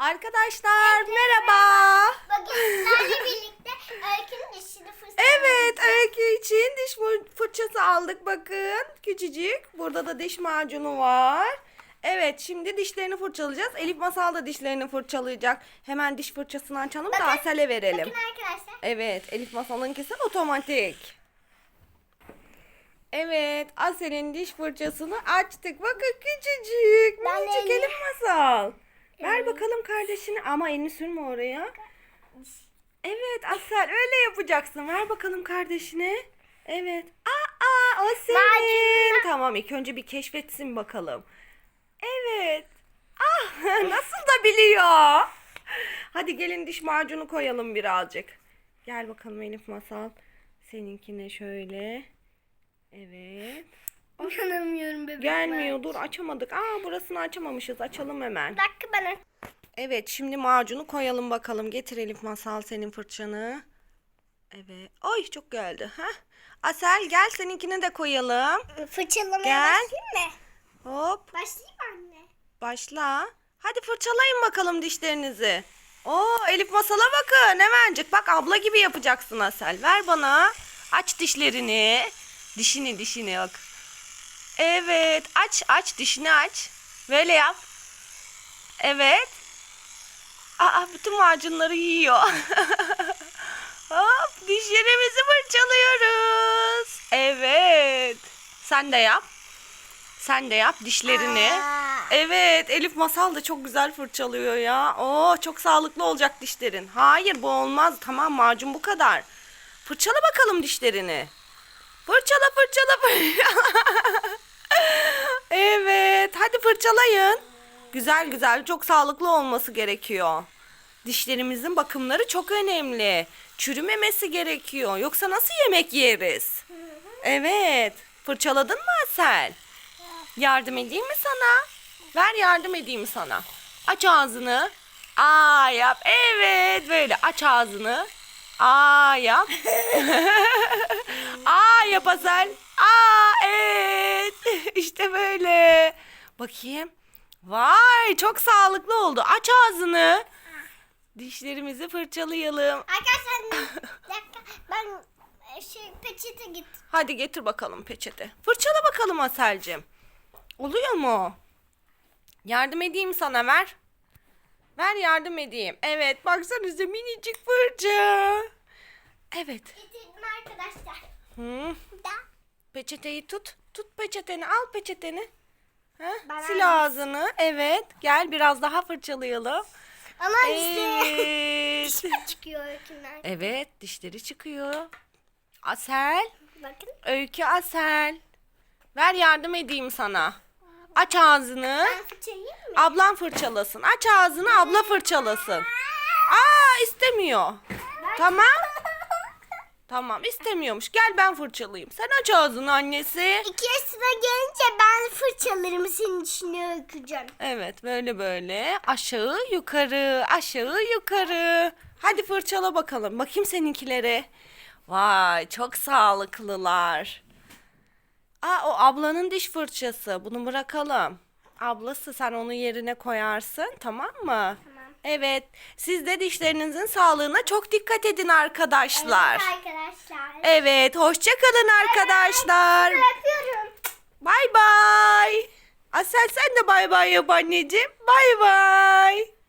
Arkadaşlar merhaba. Bugün sizlerle birlikte Öykü'nün dişini fırçalayacağız. Evet Öykü için diş fır- fırçası aldık bakın. Küçücük. Burada da diş macunu var. Evet şimdi dişlerini fırçalayacağız. Elif Masal da dişlerini fırçalayacak. Hemen diş fırçasını açalım da Bakın, Asel'e verelim. Bakın arkadaşlar. Evet Elif Masal'ınkisi otomatik. Evet Asel'in diş fırçasını açtık. Bakın küçücük. Ben Minicik Elif Masal. Ver bakalım kardeşini ama elini sürme oraya. Evet Asel öyle yapacaksın. Ver bakalım kardeşine. Evet. Aa o senin. Tamam ilk önce bir keşfetsin bakalım. Evet. Ah nasıl da biliyor. Hadi gelin diş macunu koyalım birazcık. Gel bakalım Elif Masal. Seninkine şöyle. Evet. İnanamıyorum bebeğim. Gelmiyor dur açamadık. Aa burasını açamamışız. Açalım hemen. Bir dakika bana. Evet şimdi macunu koyalım bakalım. Getir Elif Masal senin fırçanı. Evet. Ay çok geldi. Heh. Asel gel seninkini de koyalım. Fırçalamaya Gel. başlayayım mı? Hop Başlayayım mı anne. başla. Hadi fırçalayın bakalım dişlerinizi. Oo Elif Masal'a bakın hemencik. Bak abla gibi yapacaksın Asel. Ver bana. Aç dişlerini. Dişini dişini bak. Evet aç aç dişini aç. Böyle yap. Evet. Aa bütün macunları yiyor. Hop dişlerimizi fırçalıyoruz. Evet. Sen de yap. Sen de yap dişlerini. Aa. Evet Elif Masal da çok güzel fırçalıyor ya. Oo çok sağlıklı olacak dişlerin. Hayır bu olmaz. Tamam macun bu kadar. Fırçala bakalım dişlerini. Fırçala fırçala fırçala. hadi fırçalayın. Güzel güzel çok sağlıklı olması gerekiyor. Dişlerimizin bakımları çok önemli. Çürümemesi gerekiyor. Yoksa nasıl yemek yeriz? Evet. Fırçaladın mı Asel? Yardım edeyim mi sana? Ver yardım edeyim sana. Aç ağzını. Aa yap. Evet böyle aç ağzını. Aa yap. Aa yap Asel. Aa evet. İşte böyle. Bakayım. Vay çok sağlıklı oldu. Aç ağzını. Dişlerimizi fırçalayalım. Arkadaşlar bir dakika ben e, şey peçete git. Hadi getir bakalım peçete. Fırçala bakalım Aselcim. Oluyor mu? Yardım edeyim sana ver. Ver yardım edeyim. Evet baksanıza minicik fırça. Evet. Getirdim arkadaşlar. Hı. Da. Peçeteyi tut. Tut peçeteni al peçeteni. Bana Sil ağzını. Evet. Gel biraz daha fırçalayalım. Ama Evet. çıkıyor Öykü'nden. evet dişleri çıkıyor. Asel. Bakın. Öykü Asel. Ver yardım edeyim sana. Aç ağzını. Ben fırçalayayım mı? Ablan fırçalasın. Aç ağzını abla fırçalasın. Aa istemiyor. Tamam. Tamam istemiyormuş. Gel ben fırçalayayım. Sen aç ağzını annesi. İki yaşına gelince ben fırçalarımı senin içine öykücüm. Evet böyle böyle. Aşağı yukarı aşağı yukarı. Hadi fırçala bakalım. Bakayım seninkilere. Vay çok sağlıklılar. Aa o ablanın diş fırçası. Bunu bırakalım. Ablası sen onu yerine koyarsın tamam mı? Evet. Siz de dişlerinizin sağlığına çok dikkat edin arkadaşlar. Evet arkadaşlar. Evet, hoşça kalın arkadaşlar. Öpüyorum. Bay bay. Asel sen de bay bay yap anneciğim. Bay bay.